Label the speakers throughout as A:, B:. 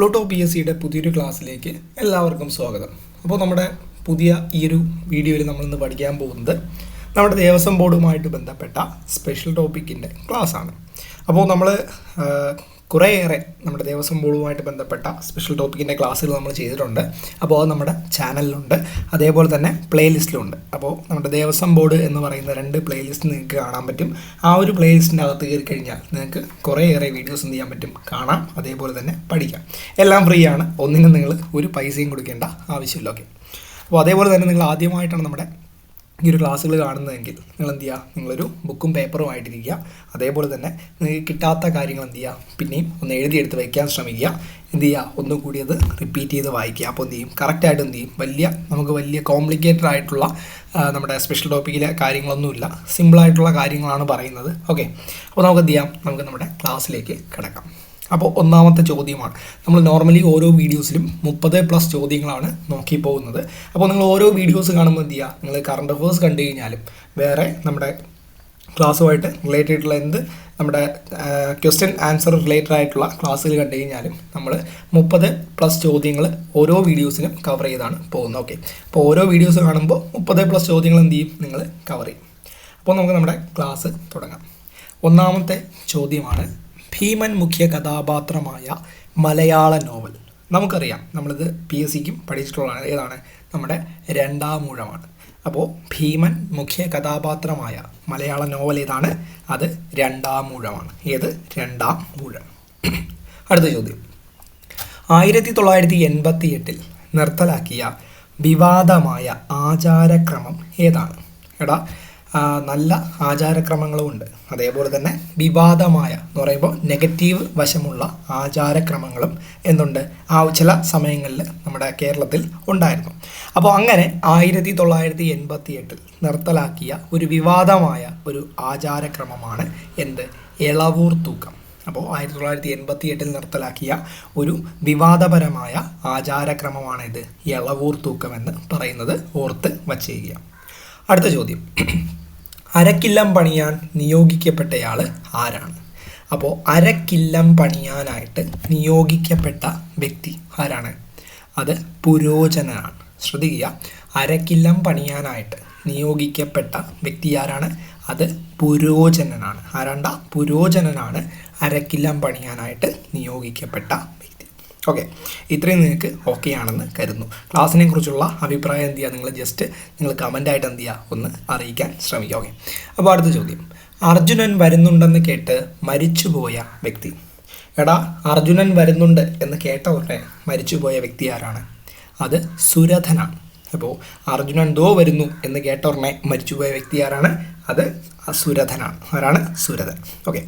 A: Pluto P S സിയുടെ പുതിയൊരു ക്ലാസ്സിലേക്ക് എല്ലാവർക്കും സ്വാഗതം. അപ്പോൾ നമ്മുടെ പുതിയ ഈ ഒരു വീഡിയോയിൽ നമ്മളിന്ന് പഠിക്കാൻ പോകുന്നത് നമ്മുടെ ദേവസ്വം ബോർഡുമായിട്ട് ബന്ധപ്പെട്ട സ്പെഷ്യൽ ടോപ്പിക്കിന്റെ ക്ലാസ്സാണ്. അപ്പോൾ നമ്മൾ കുറേയേറെ നമ്മുടെ ദേവസ്വം ബോർഡുമായിട്ട് ബന്ധപ്പെട്ട സ്പെഷ്യൽ ടോപ്പിക്കിന്റെ ക്ലാസ്സുകൾ നമ്മൾ ചെയ്തിട്ടുണ്ട്. അപ്പോൾ അത് നമ്മുടെ ചാനലിലുണ്ട് അതേപോലെ തന്നെ പ്ലേലിസ്റ്റിലുണ്ട് അപ്പോൾ നമ്മുടെ ദേവസ്വം ബോർഡ് എന്ന് പറയുന്ന രണ്ട് പ്ലേലിസ്റ്റ് നിങ്ങൾക്ക് കാണാൻ പറ്റും. ആ ഒരു പ്ലേലിസ്റ്റിന്റെ അകത്ത് കയറി കഴിഞ്ഞാൽ നിങ്ങൾക്ക് കുറേയേറെ വീഡിയോസ് എന്ത് ചെയ്യാൻ പറ്റും? കാണാം. അതേപോലെ തന്നെ പഠിക്കാം. എല്ലാം ഫ്രീ ആണ്. ഒന്നിനും നിങ്ങൾ ഒരു പൈസയും കൊടുക്കേണ്ട ആവശ്യമില്ല. ഓക്കെ അപ്പോൾ അതേപോലെ തന്നെ നിങ്ങൾ ആദ്യമായിട്ടാണ് നമ്മുടെ ഈ ഒരു ക്ലാസ്സുകൾ കാണുന്നതെങ്കിൽ നിങ്ങൾ എന്ത് ചെയ്യുക നിങ്ങളൊരു ബുക്കും പേപ്പറും ആയിട്ടിരിക്കുക. അതേപോലെ തന്നെ നിങ്ങൾക്ക് കിട്ടാത്ത കാര്യങ്ങൾ എന്ത് ചെയ്യുക പിന്നെയും ഒന്ന് എഴുതിയെടുത്ത് വയ്ക്കാൻ ശ്രമിക്കുക. എന്ത് ചെയ്യുക ഒന്നും കൂടി അത് റിപ്പീറ്റ് ചെയ്ത് വായിക്കുക. അപ്പോൾ എന്ത് ചെയ്യും കറക്റ്റായിട്ട് എന്ത് ചെയ്യും വലിയ നമുക്ക് വലിയ കോംപ്ലിക്കേറ്റഡ് ആയിട്ടുള്ള നമ്മുടെ സ്പെഷ്യൽ ടോപ്പിക്കിലെ കാര്യങ്ങളൊന്നുമില്ല. സിമ്പിളായിട്ടുള്ള കാര്യങ്ങളാണ് പറയുന്നത്. ഓക്കെ അപ്പോൾ നമുക്ക് എന്ത് ചെയ്യാം നമുക്ക് നമ്മുടെ ക്ലാസ്സിലേക്ക് കിടക്കാം. അപ്പോൾ ഒന്നാമത്തെ ചോദ്യമാണ്. നമ്മൾ നോർമലി ഓരോ വീഡിയോസിലും മുപ്പത് പ്ലസ് ചോദ്യങ്ങളാണ് നോക്കി പോകുന്നത്. അപ്പോൾ നിങ്ങൾ ഓരോ വീഡിയോസ് കാണുമ്പോൾ എന്ത് ചെയ്യുക? നിങ്ങൾ കറണ്ട് അഫേഴ്സ് കണ്ടു കഴിഞ്ഞാലും വേറെ നമ്മുടെ ക്ലാസ്സുമായിട്ട് റിലേറ്റഡ് ആയിട്ടുള്ള എന്ത് നമ്മുടെ ക്വസ്റ്റ്യൻ ആൻസർ റിലേറ്റഡ് ആയിട്ടുള്ള ക്ലാസ്സുകൾ കണ്ടു കഴിഞ്ഞാലും നമ്മൾ മുപ്പത് പ്ലസ് ചോദ്യങ്ങൾ ഓരോ വീഡിയോസിനും കവർ ചെയ്താണ് പോകുന്നത്. ഓക്കെ അപ്പോൾ ഓരോ വീഡിയോസ് കാണുമ്പോൾ മുപ്പത് പ്ലസ് ചോദ്യങ്ങൾ എന്ത് ചെയ്യും? നിങ്ങൾ കവർ ചെയ്യും. അപ്പോൾ നമുക്ക് നമ്മുടെ ക്ലാസ് തുടങ്ങാം. ഒന്നാമത്തെ ചോദ്യമാണ് ഭീമൻ മുഖ്യ കഥാപാത്രമായ മലയാള നോവൽ. നമുക്കറിയാം നമ്മളിത് പി എസ് സിക്കും പഠിച്ചിട്ടുള്ളതാണ്. ഏതാണ്? നമ്മുടെ രണ്ടാം ഊഴമാണ്. അപ്പോൾ ഭീമൻ മുഖ്യ കഥാപാത്രമായ മലയാള നോവൽ ഏതാണ്? അത് രണ്ടാം ഊഴമാണ്. ഏത്? രണ്ടാം ഊഴം. അടുത്ത ചോദ്യം. ആയിരത്തി തൊള്ളായിരത്തി എൺപത്തി എട്ടിൽ നിർത്തലാക്കിയ വിവാദമായ ആചാരക്രമം ഏതാണ്? എടാ നല്ല ആചാരക്രമങ്ങളും ഉണ്ട്. അതേപോലെ തന്നെ വിവാദമായ എന്ന് പറയുമ്പോൾ നെഗറ്റീവ് വശമുള്ള ആചാരക്രമങ്ങളും എന്തുണ്ട്? ആ ചില സമയങ്ങളിൽ നമ്മുടെ കേരളത്തിൽ ഉണ്ടായിരുന്നു. അപ്പോൾ അങ്ങനെ ആയിരത്തി തൊള്ളായിരത്തി എൺപത്തി എട്ടിൽ നിർത്തലാക്കിയ ഒരു വിവാദമായ ഒരു ആചാരക്രമമാണ് എന്ത്? ഇളവൂർ തൂക്കം. അപ്പോൾ ആയിരത്തി തൊള്ളായിരത്തി എൺപത്തി എട്ടിൽ നിർത്തലാക്കിയ ഒരു വിവാദപരമായ ആചാരക്രമമാണ് ഇത്. തൂക്കം എന്ന് പറയുന്നത് ഓർത്ത് വച്ചേക്കുക. അടുത്ത ചോദ്യം. അരക്കില്ലം പണിയാൻ നിയോഗിക്കപ്പെട്ടയാൾ ആരാണ്? അപ്പോൾ അരക്കില്ലം പണിയാനായിട്ട് നിയോഗിക്കപ്പെട്ട വ്യക്തി ആരാണ്? അത് പുരോചനാണ് ശ്രദ്ധിക്കുക. അരക്കില്ലം പണിയാനായിട്ട് നിയോഗിക്കപ്പെട്ട വ്യക്തി ആരാണ്? അത് പുരോചനനാണ്. ആരാണ്ട? പുരോചനനാണ് അരക്കില്ലം പണിയാനായിട്ട് നിയോഗിക്കപ്പെട്ട ഓക്കെ ഇത്രയും നിങ്ങൾക്ക് ഓക്കെ ആണെന്ന് കരുതുന്നു. ക്ലാസ്സിനെ കുറിച്ചുള്ള അഭിപ്രായം എന്ത് ചെയ്യുക നിങ്ങൾ ജസ്റ്റ് നിങ്ങൾ കമന്റായിട്ട് എന്ത് ചെയ്യുക ഒന്ന് അറിയിക്കാൻ ശ്രമിക്കുക. ഓക്കെ അപ്പോൾ അടുത്ത ചോദ്യം. അർജുനൻ വരുന്നുണ്ടെന്ന് കേട്ട് മരിച്ചുപോയ വ്യക്തി. എടാ അർജുനൻ വരുന്നുണ്ട് എന്ന് കേട്ട ഉടനെ മരിച്ചുപോയ വ്യക്തി ആരാണ്? അത് സുരഥനാണ് അപ്പോൾ അർജുനൻ ദോ വരുന്നു എന്ന് കേട്ട ഉടനെ മരിച്ചുപോയ വ്യക്തി ആരാണ്? അത് സുരഥനാണ് ആരാണ്? സുരഥൻ ഓക്കെ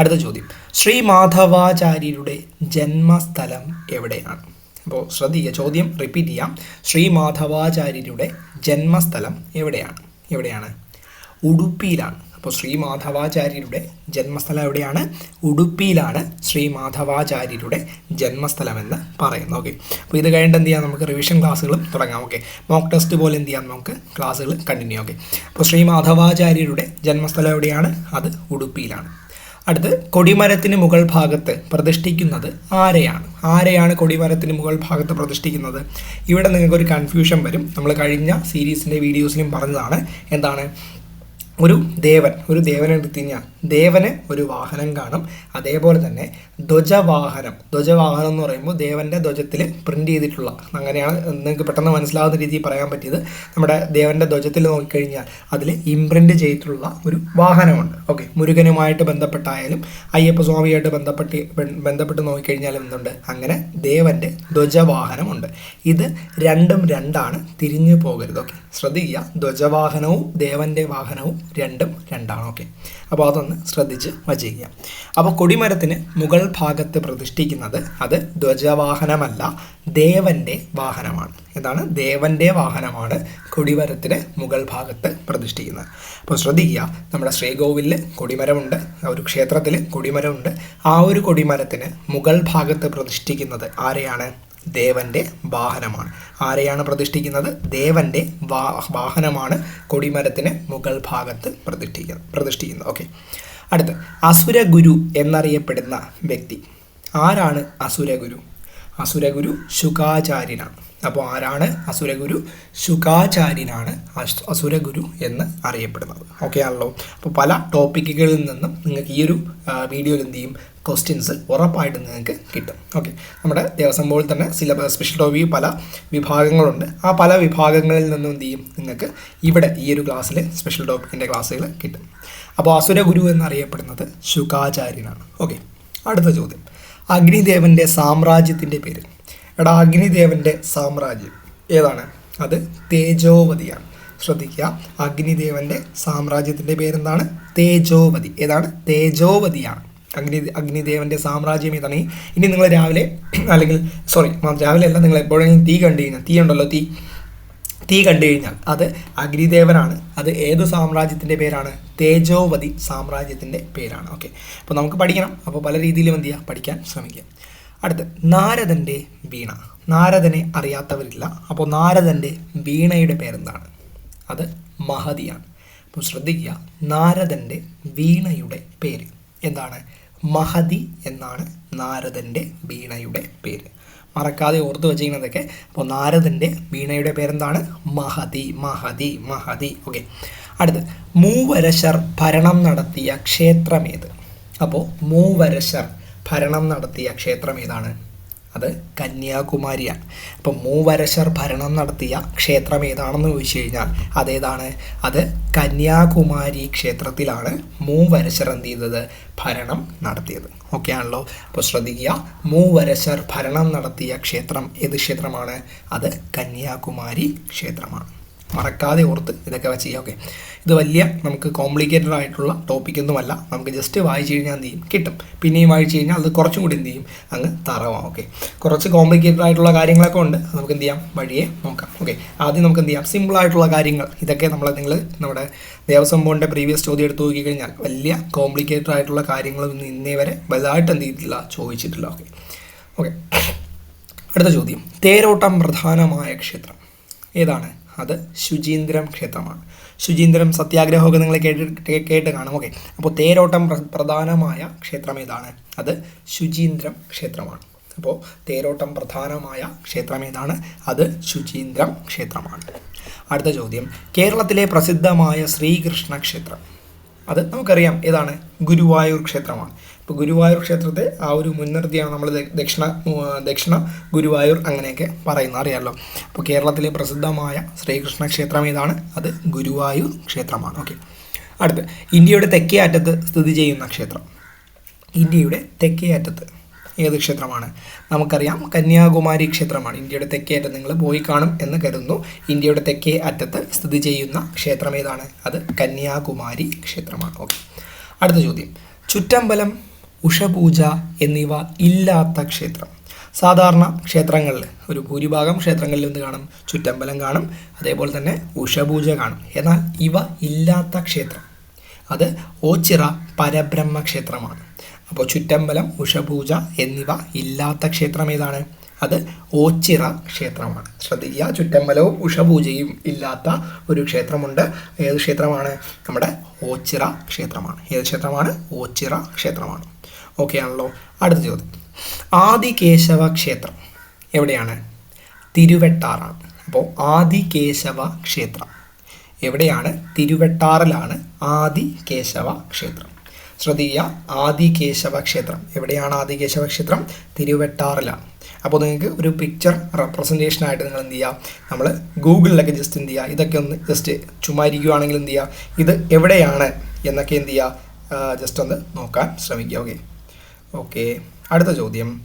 A: അടുത്ത ചോദ്യം. ശ്രീ മാധവാചാര്യരുടെ ജന്മസ്ഥലം എവിടെയാണ്? അപ്പോൾ ശ്രദ്ധിക്കുക ചോദ്യം റിപ്പീറ്റ് ചെയ്യാം. ശ്രീ മാധവാചാര്യരുടെ ജന്മസ്ഥലം എവിടെയാണ്? എവിടെയാണ്? ഉടുപ്പിയിലാണ്. അപ്പോൾ ശ്രീ മാധവാചാര്യരുടെ ജന്മസ്ഥലം എവിടെയാണ്? ഉടുപ്പിയിലാണ് ശ്രീ മാധവാചാര്യരുടെ ജന്മസ്ഥലം എന്ന് പറയുന്നത്. ഓക്കെ അപ്പോൾ ഇത് കഴിഞ്ഞിട്ട് എന്ത് ചെയ്യാം? നമുക്ക് റിവിഷൻ ക്ലാസ്സുകളും തുടങ്ങാം. ഓക്കെ മോക്ക് ടെസ്റ്റ് പോലെ എന്ത് ചെയ്യാം? നമുക്ക് ക്ലാസ്സുകൾ കണ്ടിന്യൂ ഓക്കെ അപ്പോൾ ശ്രീ മാധവാചാര്യരുടെ ജന്മസ്ഥലം എവിടെയാണ്? അത് ഉടുപ്പിയിലാണ്. അടുത്ത് കൊടിമരത്തിന് മുകൾ ഭാഗത്ത് പ്രതിഷ്ഠിക്കുന്നത് ആരെയാണ്? ആരെയാണ് കൊടിമരത്തിന് മുകൾ ഭാഗത്ത് പ്രതിഷ്ഠിക്കുന്നത്? ഇവിടെ നിങ്ങൾക്ക് ഒരു കൺഫ്യൂഷൻ വരും. നമ്മൾ കഴിഞ്ഞ സീരീസിന്റെ വീഡിയോസിലും പറഞ്ഞതാണ്. എന്താണ്? ഒരു ദേവൻ ഒരു ദേവനെ എടുത്തു കഴിഞ്ഞാൽ ദേവന് ഒരു വാഹനം കാണും. അതേപോലെ തന്നെ ധ്വജവാഹനം. ധ്വജവാഹനം എന്ന് പറയുമ്പോൾ ദേവന്റെ ധ്വജത്തിൽ പ്രിന്റ് ചെയ്തിട്ടുള്ള അങ്ങനെയാണ് നിങ്ങൾക്ക് പെട്ടെന്ന് മനസ്സിലാവുന്ന രീതിയിൽ പറയാൻ പറ്റിയത്. നമ്മുടെ ദേവന്റെ ധ്വജത്തിൽ നോക്കിക്കഴിഞ്ഞാൽ അതിൽ ഇംപ്രിന്റ് ചെയ്തിട്ടുള്ള ഒരു വാഹനമുണ്ട്. ഓക്കെ മുരുകനുമായിട്ട് ബന്ധപ്പെട്ടായാലും അയ്യപ്പ സ്വാമിയായിട്ട് ബന്ധപ്പെട്ട് ബന്ധപ്പെട്ട് നോക്കിക്കഴിഞ്ഞാലും എന്തുണ്ട്? അങ്ങനെ ദേവന്റെ ധ്വജവാഹനമുണ്ട്. ഇത് രണ്ടും രണ്ടാണ് തിരിഞ്ഞു പോകരുത്. ഓക്കെ ശ്രദ്ധിക്കുക. ധ്വജവാഹനവും ദേവന്റെ വാഹനവും രണ്ടും രണ്ടാണ്. ഓക്കെ. അപ്പോൾ അതൊന്ന് ശ്രദ്ധിച്ച് വച്ചിരിക്കുക അപ്പോൾ കൊടിമരത്തിന് മുകൾ ഭാഗത്ത് പ്രതിഷ്ഠിക്കുന്നത് അത് ധ്വജവാഹനമല്ല ദേവന്റെ വാഹനമാണ്. എന്താണ് ദേവന്റെ വാഹനമാണ് കൊടിമരത്തിന് മുകൾ ഭാഗത്ത് പ്രതിഷ്ഠിക്കുന്നത്. അപ്പോൾ ശ്രദ്ധിക്കുക. നമ്മുടെ ശ്രീകോവിലിൽ കൊടിമരമുണ്ട് ഒരു ക്ഷേത്രത്തിൽ കൊടിമരമുണ്ട്. ആ ഒരു കൊടിമരത്തിന് മുകൾ ഭാഗത്ത് പ്രതിഷ്ഠിക്കുന്നത് ആരെയാണ്? ദേവന്റെ വാഹനമാണ്. ആരെയാണ് പ്രതിഷ്ഠിക്കുന്നത്? ദേവന്റെ വാഹനമാണ് കൊടിമരത്തിന് മുകൾ ഭാഗത്ത് പ്രതിഷ്ഠിക്കുന്നത് പ്രതിഷ്ഠിക്കുന്നത്. ഓക്കെ അടുത്ത് അസുരഗുരു എന്നറിയപ്പെടുന്ന വ്യക്തി. ആരാണ് അസുരഗുരു? അസുരഗുരു ശുകാചാര്യനാണ് അപ്പോൾ ആരാണ്? അസുരഗുരു. ശുഖാചാര്യനാണ് അസുരഗുരു എന്ന് അറിയപ്പെടുന്നത്. ഓക്കെ ആണല്ലോ? അപ്പോൾ പല ടോപ്പിക്കുകളിൽ നിന്നും നിങ്ങൾക്ക് ഈ ഒരു വീഡിയോയിൽ എന്ത് ചെയ്യും? ക്വസ്റ്റ്യൻസ് ഉറപ്പായിട്ട് നിങ്ങൾക്ക് കിട്ടും. ഓക്കെ നമ്മുടെ ദേവസ്വം ബോർഡിൽ തന്നെ സിലബസ് സ്പെഷ്യൽ ടോപ്പിക്ക് പല വിഭാഗങ്ങളുണ്ട്. ആ പല വിഭാഗങ്ങളിൽ നിന്നും എന്ത് ചെയ്യും? നിങ്ങൾക്ക് ഇവിടെ ഈ ഒരു ക്ലാസ്സിൽ സ്പെഷ്യൽ ടോപ്പിക്കിന്റെ ക്ലാസ്സുകൾ കിട്ടും. അപ്പോൾ അസുരഗുരു എന്നറിയപ്പെടുന്നത് ശുഖാചാര്യനാണ്. ഓക്കെ അടുത്ത ചോദ്യം. അഗ്നിദേവന്റെ സാമ്രാജ്യത്തിന്റെ പേര്. എടാ അഗ്നിദേവന്റെ സാമ്രാജ്യം. ഏതാണ്? അത് തേജോവതിയാണ്. ശ്രദ്ധിക്കുക. അഗ്നിദേവന്റെ സാമ്രാജ്യത്തിന്റെ പേരെന്താണ്? തേജോവതി. ഏതാണ്? തേജോവതിയാണ്. അഗ്നി അഗ്നിദേവന്റെ സാമ്രാജ്യം ഏതാണ്? ഇനി നിങ്ങൾ രാവിലെ അല്ലെങ്കിൽ സോറി രാവിലെ അല്ല നിങ്ങൾ എപ്പോഴെങ്കിലും തീ കണ്ടു കഴിഞ്ഞാൽ തീ ഉണ്ടല്ലോ തീ. തീ കണ്ടു കഴിഞ്ഞാൽ അത് അഗ്നിദേവനാണ്. അത് ഏത് സാമ്രാജ്യത്തിന്റെ പേരാണ്? തേജോവതി സാമ്രാജ്യത്തിന്റെ പേരാണ്. ഓക്കെ അപ്പോൾ നമുക്ക് പഠിക്കണം. അപ്പോൾ പല രീതിയിലും എന്ത് ചെയ്യുക പഠിക്കാൻ ശ്രമിക്കുക അടുത്ത് നാരദന്റെ വീണ. നാരദനെ അറിയാത്തവരില്ല. അപ്പോൾ നാരദന്റെ വീണയുടെ പേരെന്താണ്? അത് മഹതിയാണ്. അപ്പോൾ ശ്രദ്ധിക്കുക നാരദന്റെ വീണയുടെ പേര്. എന്താണ്? മഹതി എന്നാണ് നാരദന്റെ വീണയുടെ പേര്. മറക്കാതെ ഓർത്ത് വച്ചിരിക്കുന്നതൊക്കെ. അപ്പോൾ നാരദന്റെ വീണയുടെ പേരെന്താണ്? മഹതി മഹതി മഹതി. ഓക്കെ. അടുത്ത് മൂവരശർ ഭരണം നടത്തിയ ക്ഷേത്രമേത്? അപ്പോൾ മൂവരശർ ഭരണം നടത്തിയ ക്ഷേത്രം ഏതാണ്? അത് കന്യാകുമാരിയാണ്. അപ്പം മൂവരശർ ഭരണം നടത്തിയ ക്ഷേത്രം ഏതാണെന്ന് ചോദിച്ചു കഴിഞ്ഞാൽ അതേതാണ്? അത് കന്യാകുമാരി ക്ഷേത്രത്തിലാണ് മൂവരശർ എന്ത് ചെയ്തത്? ഭരണം നടത്തിയത്. ഓക്കെ ആണല്ലോ? അപ്പോൾ ശ്രദ്ധിക്കുക മൂവരശർ ഭരണം നടത്തിയ ക്ഷേത്രം ഏത് ക്ഷേത്രമാണ്? അത് കന്യാകുമാരി ക്ഷേത്രമാണ്. മറക്കാതെ ഓർത്ത് ഇതൊക്കെ വെച്ച് ചെയ്യാം. ഓക്കെ ഇത് വലിയ നമുക്ക് കോംപ്ലിക്കേറ്റഡ് ആയിട്ടുള്ള ടോപ്പിക്കൊന്നുമല്ല നമുക്ക് ജസ്റ്റ് വായിച്ചു കഴിഞ്ഞാൽ എന്ത് ചെയ്യും? കിട്ടും. പിന്നെയും വായിച്ചു കഴിഞ്ഞാൽ അത് കുറച്ചും കൂടി എന്ത് ചെയ്യും? അങ്ങ് തറവാം. ഓക്കെ കുറച്ച് കോംപ്ലിക്കേറ്റഡ് ആയിട്ടുള്ള കാര്യങ്ങളൊക്കെ ഉണ്ട്. നമുക്ക് എന്ത് ചെയ്യാം? വഴിയെ നോക്കാം. ഓക്കെ ആദ്യം നമുക്ക് എന്ത് ചെയ്യാം? സിമ്പിളായിട്ടുള്ള കാര്യങ്ങൾ. ഇതൊക്കെ നമ്മൾ നിങ്ങൾ നമ്മുടെ ദേവസ്വം ബോർഡിന്റെ പ്രീവിയസ് ചോദ്യം എടുത്ത് നോക്കിക്കഴിഞ്ഞാൽ വലിയ കോംപ്ലിക്കേറ്റഡ് ആയിട്ടുള്ള കാര്യങ്ങളൊന്നും ഇന്നേ വരെ വലുതായിട്ട് എന്ത് ചെയ്തിട്ടില്ല? ചോദിച്ചിട്ടില്ല. ഓക്കെ ഓക്കെ അടുത്ത ചോദ്യം. തേരോട്ടം പ്രധാനമായ ക്ഷേത്രം. ഏതാണ്? അത് ശുചീന്ദ്രം ക്ഷേത്രമാണ്. ശുചീന്ദ്രം സത്യാഗ്രഹമൊക്കെ നിങ്ങൾ കേട്ട് കേട്ട് കാണും. ഓക്കെ അപ്പോൾ തേരോട്ടം പ്ര- പ്രധാനമായ ക്ഷേത്രം ഏതാണ്? അത് ശുചീന്ദ്രം ക്ഷേത്രമാണ്. അപ്പോൾ തേരോട്ടം പ്രധാനമായ ക്ഷേത്രം ഏതാണ്? അത് ശുചീന്ദ്രം ക്ഷേത്രമാണ്. അടുത്ത ചോദ്യം. കേരളത്തിലെ പ്രസിദ്ധമായ ശ്രീകൃഷ്ണ ക്ഷേത്രം. അത് നമുക്കറിയാം ഏതാണ്? ഗുരുവായൂർ ക്ഷേത്രമാണ്. ഇപ്പോൾ ഗുരുവായൂർ ക്ഷേത്രത്തെ ആ ഒരു മുൻനിർത്തിയാണ് നമ്മൾ ദക്ഷിണ ദക്ഷിണ ഗുരുവായൂർ അങ്ങനെയൊക്കെ പറയുന്നത്. അറിയാമല്ലോ അപ്പോൾ കേരളത്തിലെ പ്രസിദ്ധമായ ശ്രീകൃഷ്ണ ക്ഷേത്രം ഏതാണ്? അത് ഗുരുവായൂർ ക്ഷേത്രമാണ്. ഓക്കെ. അടുത്ത് ഇന്ത്യയുടെ തെക്കേ അറ്റത്ത് സ്ഥിതി ചെയ്യുന്ന ക്ഷേത്രം. ഇന്ത്യയുടെ തെക്കേ അറ്റത്ത് ഏത് ക്ഷേത്രമാണ്? നമുക്കറിയാം കന്യാകുമാരി ക്ഷേത്രമാണ്. ഇന്ത്യയുടെ തെക്കേ അറ്റം നിങ്ങൾ പോയി കാണും എന്ന് കരുതുന്നു. ഇന്ത്യയുടെ തെക്കേ അറ്റത്ത് സ്ഥിതി ചെയ്യുന്ന ക്ഷേത്രം ഏതാണ്? അത് കന്യാകുമാരി ക്ഷേത്രമാണ്. ഓക്കെ. അടുത്ത ചോദ്യം. ചുറ്റമ്പലം ഉഷപൂജ എന്നിവ ഇല്ലാത്ത ക്ഷേത്രം. സാധാരണ ക്ഷേത്രങ്ങളിൽ ഒരു ഭൂരിഭാഗം ക്ഷേത്രങ്ങളിൽ എന്ത് കാണും ചുറ്റമ്പലം കാണും അതേപോലെ തന്നെ ഉഷപൂജ കാണും. എന്നാൽ ഇവ ഇല്ലാത്ത ക്ഷേത്രം അത് ഓച്ചിറ പരബ്രഹ്മ ക്ഷേത്രമാണ്. അപ്പോൾ ചുറ്റമ്പലം ഉഷപൂജ എന്നിവ ഇല്ലാത്ത ക്ഷേത്രം ഏതാണ്? അത് ഓച്ചിറ ക്ഷേത്രമാണ്. ശ്രദ്ധിക്കുക ചുറ്റമ്പലവും ഉഷപൂജയും ഇല്ലാത്ത ഒരു ക്ഷേത്രമുണ്ട്. ഏത് ക്ഷേത്രമാണ്? നമ്മുടെ ഓച്ചിറ ക്ഷേത്രമാണ്. ഏത് ക്ഷേത്രമാണ്? ഓച്ചിറ ക്ഷേത്രമാണ്. ഓക്കെ ആണല്ലോ അടുത്ത ചോദ്യം. ആദികേശവ ക്ഷേത്രം എവിടെയാണ്? തിരുവെട്ടാറാണ്. അപ്പോൾ ആദികേശവ ക്ഷേത്രം എവിടെയാണ്? തിരുവെട്ടാറിലാണ് ആദികേശവ ക്ഷേത്രം ശ്രദ്ധിക്കുക. ആദികേശവ ക്ഷേത്രം എവിടെയാണ് ആദികേശവ ക്ഷേത്രം തിരുവെട്ടാറിലാണ്. അപ്പോൾ നിങ്ങൾക്ക് ഒരു പിക്ചർ റെപ്രസെന്റേഷനായിട്ട് നിങ്ങൾ എന്ത് ചെയ്യുക നമ്മൾ ഗൂഗിളിലൊക്കെ ജസ്റ്റ് എന്ത് ചെയ്യുക ഇതൊക്കെ ഒന്ന് ജസ്റ്റ് ചുമ്മാ ഇരിക്കുകയാണെങ്കിൽ എന്ത് ചെയ്യുക ഇത് എവിടെയാണ്? എന്നൊക്കെ എന്ത് ചെയ്യുക ജസ്റ്റ് ഒന്ന് നോക്കാൻ ശ്രമിക്കുക. ഓക്കെ ഓക്കെ അടുത്ത ചോദ്യം.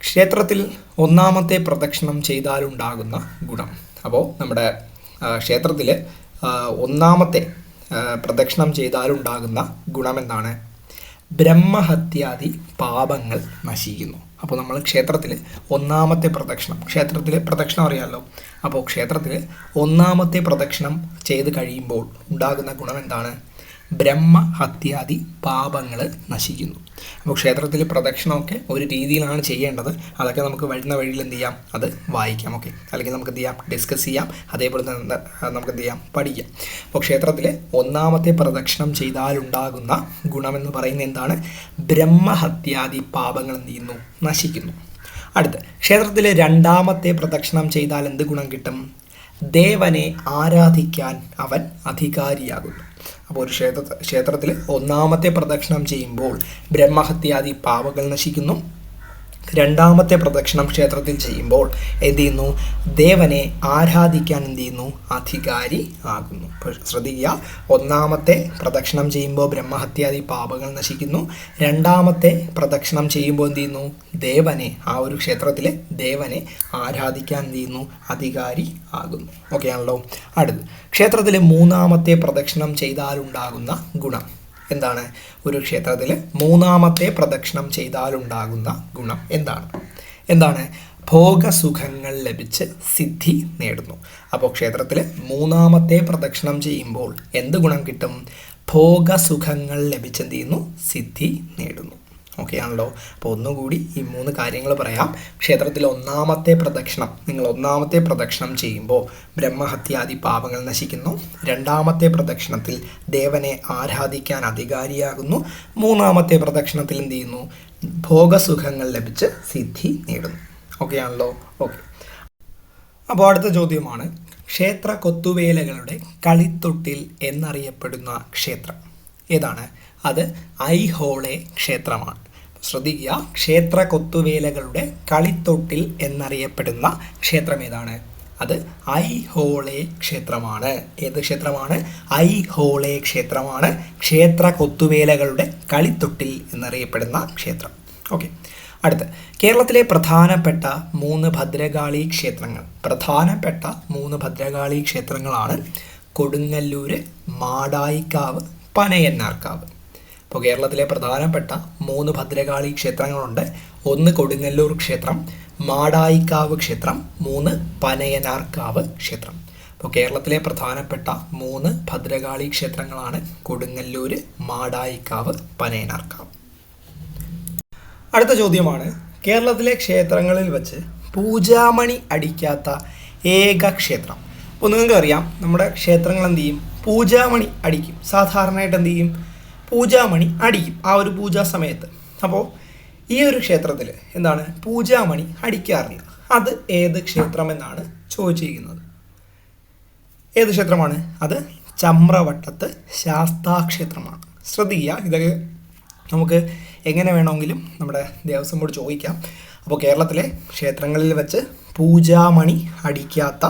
A: ക്ഷേത്രത്തിൽ ഒന്നാമത്തെ പ്രദക്ഷിണം ചെയ്താലുണ്ടാകുന്ന ഗുണം. അപ്പോൾ നമ്മുടെ ക്ഷേത്രത്തിൽ ഒന്നാമത്തെ പ്രദക്ഷിണം ചെയ്താലുണ്ടാകുന്ന ഗുണമെന്താണ്? ബ്രഹ്മഹത്യാദി പാപങ്ങൾ നശിക്കുന്നു. അപ്പോൾ നമ്മൾ ക്ഷേത്രത്തിൽ ഒന്നാമത്തെ പ്രദക്ഷിണം ക്ഷേത്രത്തിൽ പ്രദക്ഷിണം അറിയാമല്ലോ അപ്പോൾ ക്ഷേത്രത്തിൽ ഒന്നാമത്തെ പ്രദക്ഷിണം ചെയ്ത് കഴിയുമ്പോൾ ഉണ്ടാകുന്ന ഗുണം എന്താണ് ബ്രഹ്മഹത്യാദി പാപങ്ങൾ നശിക്കുന്നു. അപ്പോൾ ക്ഷേത്രത്തിൽ പ്രദക്ഷിണമൊക്കെ ഒരു രീതിയിലാണ് ചെയ്യേണ്ടത്. അതൊക്കെ നമുക്ക് വരുന്ന വഴിയിൽ എന്ത് ചെയ്യാം? അത് വായിക്കാം ഓക്കെ അല്ലെങ്കിൽ നമുക്ക് എന്ത് ചെയ്യാം? ഡിസ്കസ് ചെയ്യാം. അതേപോലെ തന്നെ നമുക്ക് എന്ത് ചെയ്യാം? പഠിക്കാം. അപ്പോൾ ക്ഷേത്രത്തിൽ ഒന്നാമത്തെ പ്രദക്ഷിണം ചെയ്താലുണ്ടാകുന്ന ഗുണമെന്ന് പറയുന്നത് എന്താണ്? ബ്രഹ്മഹത്യാദി പാപങ്ങൾ എന്ത് ചെയ്യുന്നു? നശിക്കുന്നു. അടുത്ത് ക്ഷേത്രത്തിലെ രണ്ടാമത്തെ പ്രദക്ഷിണം ചെയ്താൽ എന്ത് ഗുണം കിട്ടും? ദേവനെ ആരാധിക്കാൻ അവൻ അധികാരിയാകുന്നു. അപ്പോൾ ഒരു ക്ഷേത്ര ക്ഷേത്രത്തിൽ ഒന്നാമത്തെ പ്രദക്ഷിണം ചെയ്യുമ്പോൾ ബ്രഹ്മഹത്യാദി പാവകൾ നശിക്കുന്നു. രണ്ടാമത്തെ പ്രദക്ഷിണം ക്ഷേത്രത്തിൽ ചെയ്യുമ്പോൾ എന്ത് ചെയ്യുന്നു ദേവനെ ആരാധിക്കാൻ എന്ത് ചെയ്യുന്നു അധികാരി ആകുന്നു. ശ്രദ്ധിക്കുക. ഒന്നാമത്തെ പ്രദക്ഷിണം ചെയ്യുമ്പോൾ ബ്രഹ്മഹത്യാദി പാപങ്ങൾ നശിക്കുന്നു. രണ്ടാമത്തെ പ്രദക്ഷിണം ചെയ്യുമ്പോൾ എന്ത് ചെയ്യുന്നു ദേവനെ ആ ഒരു ക്ഷേത്രത്തിലെ ദേവനെ ആരാധിക്കാൻ എന്ത് ചെയ്യുന്നു അധികാരി ആകുന്നു. ഓക്കെ ആണല്ലോ അടുത്ത് ക്ഷേത്രത്തിലെ മൂന്നാമത്തെ പ്രദക്ഷിണം ചെയ്താലുണ്ടാകുന്ന ഗുണം. എന്താണ്? ഒരു ക്ഷേത്രത്തിൽ മൂന്നാമത്തെ പ്രദക്ഷിണം ചെയ്താലുണ്ടാകുന്ന ഗുണം എന്താണ്? എന്താണ്? ഭോഗസുഖങ്ങൾ ലഭിച്ച് സിദ്ധി നേടുന്നു. അപ്പോൾ ക്ഷേത്രത്തിൽ മൂന്നാമത്തെ പ്രദക്ഷിണം ചെയ്യുമ്പോൾ എന്ത് ഗുണം കിട്ടും? ഭോഗസുഖങ്ങൾ ലഭിച്ചെന്ത് ചെയ്യുന്നു? സിദ്ധി നേടുന്നു. ഓക്കെ ആണല്ലോ അപ്പോൾ ഒന്നുകൂടി ഈ മൂന്ന് കാര്യങ്ങൾ പറയാം. ക്ഷേത്രത്തിൽ ഒന്നാമത്തെ പ്രദക്ഷിണം നിങ്ങൾ ഒന്നാമത്തെ പ്രദക്ഷിണം ചെയ്യുമ്പോൾ ബ്രഹ്മഹത്യാദി പാപങ്ങൾ നശിക്കുന്നു. രണ്ടാമത്തെ പ്രദക്ഷിണത്തിൽ ദേവനെ ആരാധിക്കാൻ അധികാരിയാകുന്നു. മൂന്നാമത്തെ പ്രദക്ഷിണത്തിൽ എന്ത് ചെയ്യുന്നു? ഭോഗസുഖങ്ങൾ ലഭിച്ച് സിദ്ധി നേടുന്നു. ഓക്കെ ആണല്ലോ ഓക്കെ. അപ്പോൾ അടുത്ത ചോദ്യമാണ് ക്ഷേത്ര കൊത്തുവേലകളുടെ കളിത്തൊട്ടിൽ എന്നറിയപ്പെടുന്ന ക്ഷേത്രം ഏതാണ്? അത് ഐഹോളെ ക്ഷേത്രമാണ്. ശ്രദ്ധിക്കുക ക്ഷേത്ര കൊത്തുവേലകളുടെ കളിത്തൊട്ടിൽ എന്നറിയപ്പെടുന്ന ക്ഷേത്രം ഏതാണ് അത് ഐഹോളെ ക്ഷേത്രമാണ്. ഏത് ക്ഷേത്രമാണ്? ഐഹോളെ ക്ഷേത്രമാണ്. ക്ഷേത്ര കൊത്തുവേലകളുടെ കളിത്തൊട്ടിൽ എന്നറിയപ്പെടുന്ന ക്ഷേത്രം. ഓക്കെ. അടുത്ത്. കേരളത്തിലെ പ്രധാനപ്പെട്ട മൂന്ന് ഭദ്രകാളി ക്ഷേത്രങ്ങൾ. പ്രധാനപ്പെട്ട മൂന്ന് ഭദ്രകാളി ക്ഷേത്രങ്ങളാണ് കൊടുങ്ങല്ലൂര് മാടായിക്കാവ് പനയന്നാർക്കാവ്. അപ്പോൾ കേരളത്തിലെ പ്രധാനപ്പെട്ട മൂന്ന് ഭദ്രകാളി ക്ഷേത്രങ്ങളുണ്ട്. ഒന്ന് കൊടുങ്ങല്ലൂർ ക്ഷേത്രം മാടായിക്കാവ് ക്ഷേത്രം മൂന്ന് പനയനാർക്കാവ് ക്ഷേത്രം. അപ്പോൾ കേരളത്തിലെ പ്രധാനപ്പെട്ട മൂന്ന് ഭദ്രകാളി ക്ഷേത്രങ്ങളാണ് കൊടുങ്ങല്ലൂർ മാടായിക്കാവ് പനയനാർക്കാവ്. അടുത്ത ചോദ്യമാണ്. കേരളത്തിലെ ക്ഷേത്രങ്ങളിൽ വച്ച് പൂജാമണി അടിക്കാത്ത ഏക ക്ഷേത്രം. അപ്പോൾ നിങ്ങൾക്കറിയാം നമ്മുടെ ക്ഷേത്രങ്ങൾ എന്ത് ചെയ്യും? പൂജാമണി അടിക്കും. സാധാരണയായിട്ട് എന്ത് ചെയ്യും? പൂജാമണി അടിക്കും ആ ഒരു പൂജാ സമയത്ത്. അപ്പോൾ ഈ ഒരു ക്ഷേത്രത്തിൽ എന്താണ്? പൂജാമണി അടിക്കാറില്ല. അത് ഏത് ക്ഷേത്രമെന്നാണ് ചോദിച്ചിരിക്കുന്നത്. ഏത് ക്ഷേത്രമാണ്? അത് ചമ്രവട്ടത്ത് ശാസ്താക്ഷേത്രമാണ്. ശ്രദ്ധിക്കുക. ഇതൊക്കെ നമുക്ക് എങ്ങനെ വേണമെങ്കിലും നമ്മുടെ ദേവസ്വം ബോർഡ് ചോദിക്കാം. അപ്പോൾ കേരളത്തിലെ ക്ഷേത്രങ്ങളിൽ വെച്ച് പൂജാമണി അടിക്കാത്ത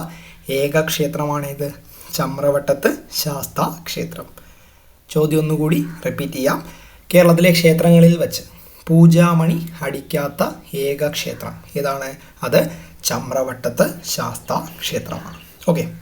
A: ഏക ക്ഷേത്രമാണിത്? ചമ്രവട്ടത്ത് ശാസ്താ ക്ഷേത്രം ചോദ്യം ഒന്നുകൂടി റിപ്പീറ്റ് ചെയ്യാം. കേരളത്തിലെ ക്ഷേത്രങ്ങളിൽ വെച്ച് പൂജാമണി അടിക്കാത്ത ഏക ക്ഷേത്രം ഏതാണ്? അത് ചമ്രവട്ടത്ത് ശാസ്ത ക്ഷേത്രമാണ്. ഓക്കെ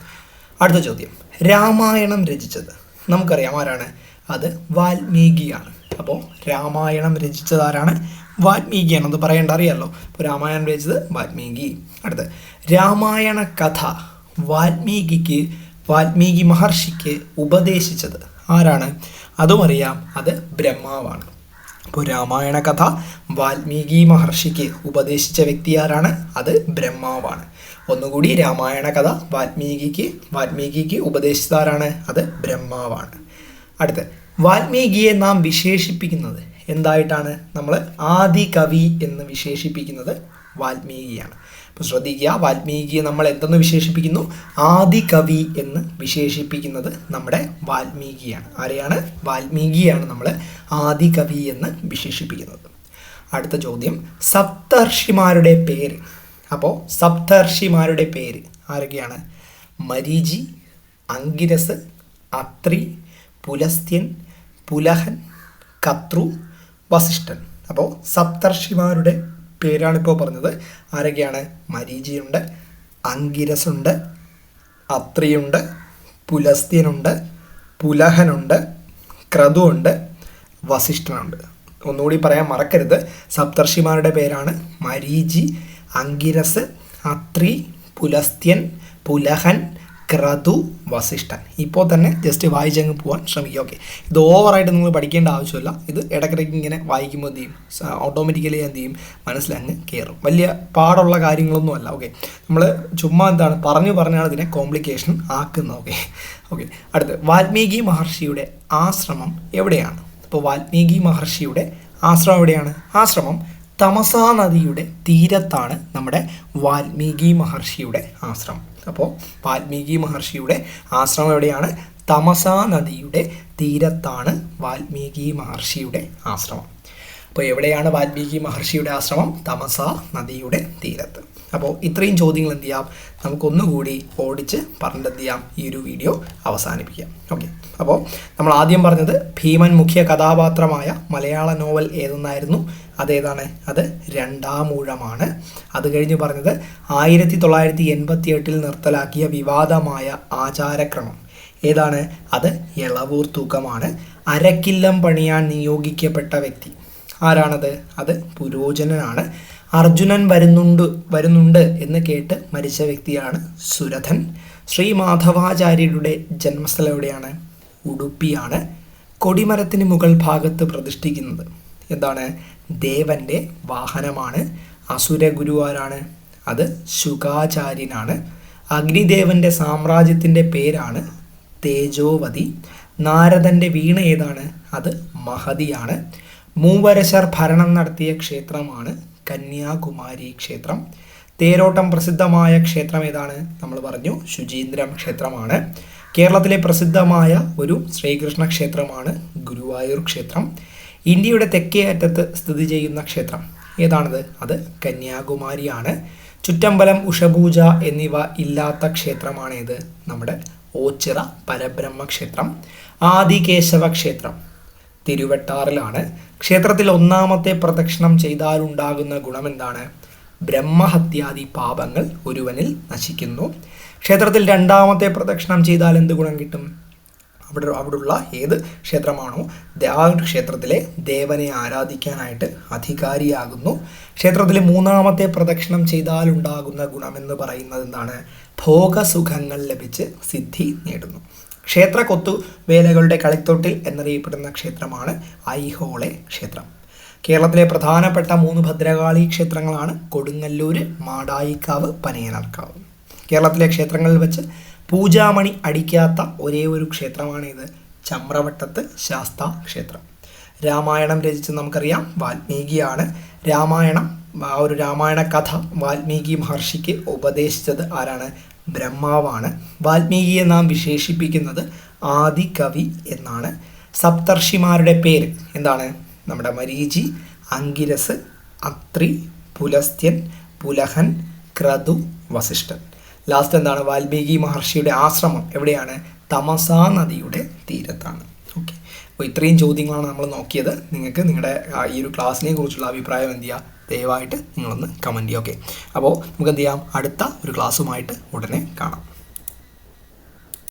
A: അടുത്ത ചോദ്യം. രാമായണം രചിച്ചത്. നമുക്കറിയാം ആരാണ്? അത് വാൽമീകിയാണ്. അപ്പോൾ രാമായണം രചിച്ചത് ആരാണ്? വാൽമീകിയാണ്. അത് പറയേണ്ട അറിയാമല്ലോ അപ്പോൾ രാമായണം രചിച്ചത് വാൽമീകി. അടുത്ത് രാമായണ കഥ വാൽമീകിക്ക് വാൽമീകി മഹർഷിക്ക് ഉപദേശിച്ചത് ആരാണ്? അതും അറിയാം. അത് ബ്രഹ്മാവാണ്. അപ്പോൾ രാമായണ കഥ വാൽമീകി മഹർഷിക്ക് ഉപദേശിച്ച വ്യക്തി ആരാണ്? അത് ബ്രഹ്മാവാണ്. ഒന്നുകൂടി രാമായണ കഥ വാൽമീകിക്ക് വാൽമീകിക്ക് ഉപദേശിച്ചതാരാണ് അത് ബ്രഹ്മാവാണ്. അടുത്ത് വാൽമീകിയെ നാം വിശേഷിപ്പിക്കുന്നത് എന്തായിട്ടാണ്? നമ്മൾ ആദി കവി എന്ന് വിശേഷിപ്പിക്കുന്നത് വാൽമീകിയാണ്. അപ്പോൾ ശ്രദ്ധിക്കുക വാൽമീകിയെ നമ്മൾ എന്തെന്ന് വിശേഷിപ്പിക്കുന്നു? ആദി കവി എന്ന് വിശേഷിപ്പിക്കുന്നത് നമ്മുടെ വാൽമീകിയാണ്. ആരെയാണ്? വാൽമീകിയാണ് നമ്മൾ ആദി കവി എന്ന് വിശേഷിപ്പിക്കുന്നത്. അടുത്ത ചോദ്യം സപ്തർഷിമാരുടെ പേര്. അപ്പോൾ സപ്തർഷിമാരുടെ പേര് ആരൊക്കെയാണ്? മരീചി അങ്കിരസ് അത്രി പുലസ്ത്യൻ പുലഹൻ കത്രു വസിഷ്ഠൻ. അപ്പോൾ സപ്തർഷിമാരുടെ പേരാണ് ഇപ്പോൾ പറഞ്ഞത്. ആരൊക്കെയാണ്? മരീചിയുണ്ട് അങ്കിരസുണ്ട് അത്രിയുണ്ട് പുലസ്ത്യനുണ്ട് പുലഹനുണ്ട് ക്രതുണ്ട് വസിഷ്ഠനുണ്ട്. ഒന്നുകൂടി പറയാൻ മറക്കരുത്. സപ്തർഷിമാരുടെ പേരാണ് മരീചി അങ്കിരസ് അത്രി പുലസ്ത്യൻ പുലഹൻ ക്രതു വസിഷ്ഠൻ. ഇപ്പോൾ തന്നെ ജസ്റ്റ് വായിച്ചങ്ങ് പോകാൻ ശ്രമിക്കുക. ഓക്കെ ഇത് ഓവറായിട്ട് നിങ്ങൾ പഠിക്കേണ്ട ആവശ്യമില്ല. ഇത് ഇടയ്ക്കിടയ്ക്ക് ഇങ്ങനെ വായിക്കുമ്പോൾ എന്ത് ചെയ്യും? ഓട്ടോമാറ്റിക്കലി എന്ത് ചെയ്യും? മനസ്സിലങ്ങ് കയറും വലിയ പാടുള്ള കാര്യങ്ങളൊന്നും അല്ല. ഓക്കെ നമ്മൾ ചുമ്മാ എന്താണ്? പറഞ്ഞു പറഞ്ഞാണ് ഇതിനെ കോംപ്ലിക്കേഷൻ ആക്കുന്നത്. ഓക്കെ ഓക്കെ അടുത്ത് വാൽമീകി മഹർഷിയുടെ ആശ്രമം എവിടെയാണ്? അപ്പോൾ വാൽമീകി മഹർഷിയുടെ ആശ്രമം എവിടെയാണ്? ആശ്രമം തമസാ നദിയുടെ തീരത്താണ് നമ്മുടെ വാൽമീകി മഹർഷിയുടെ ആശ്രമം. അപ്പോൾ വാൽമീകി മഹർഷിയുടെ ആശ്രമം എവിടെയാണ്? തമസാ നദിയുടെ തീരത്താണ് വാൽമീകി മഹർഷിയുടെ ആശ്രമം. അപ്പോൾ എവിടെയാണ് വാൽമീകി മഹർഷിയുടെ ആശ്രമം? തമസ നദിയുടെ തീരത്ത്. അപ്പോൾ ഇത്രയും ചോദ്യങ്ങൾ എന്ത് ചെയ്യാം? നമുക്കൊന്നുകൂടി ഓടിച്ച് പറഞ്ഞിട്ട് എന്ത് ചെയ്യാം? ഈ ഒരു വീഡിയോ അവസാനിപ്പിക്കാം. ഓക്കെ അപ്പോൾ നമ്മൾ ആദ്യം പറഞ്ഞത് ഭീമൻ മുഖ്യ കഥാപാത്രമായ മലയാള നോവൽ ഏതെന്നായിരുന്നു? അതേതാണ്? അത് രണ്ടാമൂഴമാണ് അത് കഴിഞ്ഞ് പറഞ്ഞത് ആയിരത്തി തൊള്ളായിരത്തി എൺപത്തി എട്ടിൽ നിർത്തലാക്കിയ വിവാദമായ ആചാരക്രമം. ഏതാണ്? അത് ഇളവൂർ തൂക്കമാണ്. അരക്കില്ലം പണിയാൻ നിയോഗിക്കപ്പെട്ട വ്യക്തി. ആരാണത്? അത് പുരോചനനാണ്. അർജുനൻ വരുന്നുണ്ട് വരുന്നുണ്ട് എന്ന് കേട്ട് മരിച്ച വ്യക്തിയാണ് സുരഥൻ. ശ്രീ മാധവാചാര്യരുടെ ജന്മസ്ഥലം എവിടെയാണ് ഉടുപ്പിയാണ് കൊടിമരത്തിന് മുകൾ ഭാഗത്ത് പ്രതിഷ്ഠിക്കുന്നത്. എന്താണ്? ദേവന്റെ വാഹനമാണ്. അസുര ഗുരുവാരാണ് അത് ശുകാചാര്യനാണ് അഗ്നിദേവന്റെ സാമ്രാജ്യത്തിന്റെ പേരാണ് തേജോവതി. നാരദന്റെ വീണ ഏതാണ്? അത് മഹതിയാണ്. മൂവരശർ ഭരണം നടത്തിയ ക്ഷേത്രമാണ് കന്യാകുമാരി ക്ഷേത്രം. തേരോട്ടം പ്രസിദ്ധമായ ക്ഷേത്രം ഏതാണ്? നമ്മൾ പറഞ്ഞു ശുചീന്ദ്രം ക്ഷേത്രമാണ്. കേരളത്തിലെ പ്രസിദ്ധമായ ഒരു ശ്രീകൃഷ്ണ ക്ഷേത്രമാണ് ഗുരുവായൂർ ക്ഷേത്രം. ഇന്ത്യയുടെ തെക്കേ അറ്റത്ത് സ്ഥിതി ചെയ്യുന്ന ക്ഷേത്രം ഏതാണത്? അത് കന്യാകുമാരിയാണ്. ചുറ്റമ്പലം ഉഷപൂജ എന്നിവ ഇല്ലാത്ത ക്ഷേത്രമാണേത്. നമ്മുടെ ഓച്ചിറ പരബ്രഹ്മ ക്ഷേത്രം ആദികേശവ ക്ഷേത്രം. തിരുവട്ടാറിലാണ്. ക്ഷേത്രത്തിൽ ഒന്നാമത്തെ പ്രദക്ഷിണം ചെയ്താലുണ്ടാകുന്ന ഗുണം എന്താണ് ബ്രഹ്മഹത്യാദി പാപങ്ങൾ ഒരുവനിൽ നശിക്കുന്നു. ക്ഷേത്രത്തിൽ രണ്ടാമത്തെ പ്രദക്ഷിണം ചെയ്താൽ എന്ത് ഗുണം കിട്ടും? അവിടെ അവിടുള്ള ഏത് ക്ഷേത്രമാണോ ആ ക്ഷേത്രത്തിലെ ദേവനെ ആരാധിക്കാനായിട്ട് അധികാരിയാകുന്നു. ക്ഷേത്രത്തിൽ മൂന്നാമത്തെ പ്രദക്ഷിണം ചെയ്താൽ ഉണ്ടാകുന്ന ഗുണമെന്ന് പറയുന്നത് എന്താണ്? ഭോഗസുഖങ്ങൾ ലഭിച്ച് സിദ്ധി നേടുന്നു. ക്ഷേത്ര കൊത്തുവേലകളുടെ കളിത്തൊട്ടിൽ എന്നറിയപ്പെടുന്ന ക്ഷേത്രമാണ് ഐഹോളെ ക്ഷേത്രം. കേരളത്തിലെ പ്രധാനപ്പെട്ട മൂന്ന് ഭദ്രകാളി ക്ഷേത്രങ്ങളാണ് കൊടുങ്ങല്ലൂര് മാടായിക്കാവ് പനയനാർക്കാവ്. കേരളത്തിലെ ക്ഷേത്രങ്ങളിൽ വെച്ച് പൂജാമണി അടിക്കാത്ത ഒരേ ഒരു ക്ഷേത്രമാണ് ഇത്. ചമ്രവട്ടത്ത് ശാസ്ത ക്ഷേത്രം. രാമായണം രചിച്ച് നമുക്കറിയാം വാൽമീകിയാണ് രാമായണം ആ ഒരു രാമായണ കഥ വാൽമീകി മഹർഷിക്ക് ഉപദേശിച്ചത് ആരാണ്? ബ്രഹ്മാവാണ്. വാൽമീകിയെ നാം വിശേഷിപ്പിക്കുന്നത് ആദി കവി എന്നാണ്. സപ്തർഷിമാരുടെ പേര് എന്താണ്? നമ്മുടെ മരീചി അങ്കിരസ് അത്രി പുലസ്ത്യൻ പുലഹൻ ക്രതു വസിഷ്ഠൻ. ലാസ്റ്റ് എന്താണ്? വാൽമീകി മഹർഷിയുടെ ആശ്രമം എവിടെയാണ്? തമസാ നദിയുടെ തീരത്താണ്. അപ്പോൾ ഇത്രയും ചോദ്യങ്ങളാണ് നമ്മൾ നോക്കിയത്. നിങ്ങൾക്ക് നിങ്ങളുടെ ഈ ഒരു ക്ലാസ്സിനെ കുറിച്ചുള്ള അഭിപ്രായം എന്ത് ചെയ്യുക? ദയവായിട്ട് നിങ്ങളൊന്ന് കമന്റ് ചെയ്യുക ഓക്കെ അപ്പോൾ നമുക്ക് എന്ത് ചെയ്യാം? അടുത്ത ഒരു ക്ലാസ്സുമായിട്ട് ഉടനെ കാണാം.